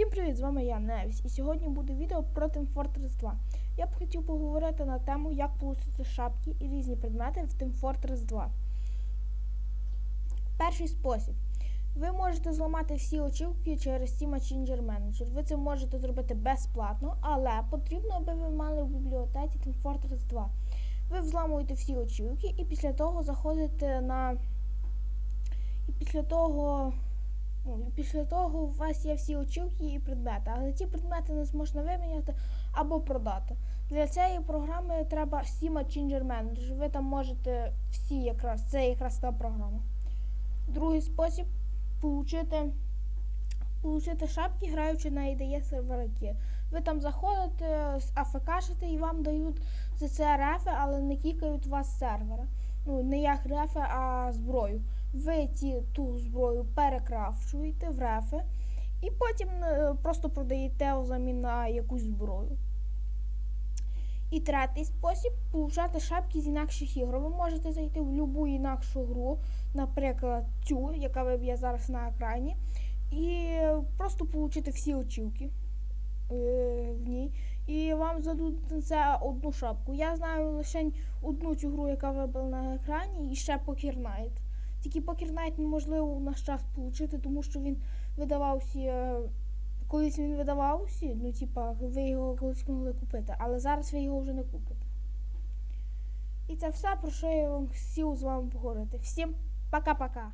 Всім привіт! З вами я Невіс, і сьогодні буде відео про Team Fortress 2. Я б хотів поговорити на тему, як получити шапки і різні предмети в Team Fortress 2. Перший спосіб. Ви можете зламати всі очівки через Steam Changer Manager. Ви це можете зробити безплатно, але потрібно, аби ви мали в бібліотеці Team Fortress 2. Ви взламуєте всі очівки і після того заходите на. І після того. Після того у вас є всі очівки і предмети, але ті предмети не зможна виміняти або продати. Для цієї програми треба Steam Changer Manager. Ви там можете всі якраз, це якраз та програма. Другий спосіб получити, получити шапки, граючи на IDE сервераки. Ви там заходите, АФКшите і вам дають за це рефи, але не кікають вас сервера. Ну, не як рефи, а зброю ви ті, ту зброю перекрафчуєте в рефи і потім е, просто продаєте взамін на якусь зброю. І третій спосіб получати шапки з інакших ігор. Ви можете зайти в будь-яку інакшу гру, наприклад, цю, яка виб'є зараз на екрані, і просто отримати всі очівки е, в ній. І вам зададуть за одну шапку. Я знаю лише одну цю гру, яка вибила на екрані, і ще Night. Тільки покер Night неможливо у наш час отримати, тому що він видавався. е, Колись він видавався, ну типа ви його колись могли купити, але зараз ви його вже не купите. І це все, про що я вам хотів з вами поговорити. Всім пока-пока!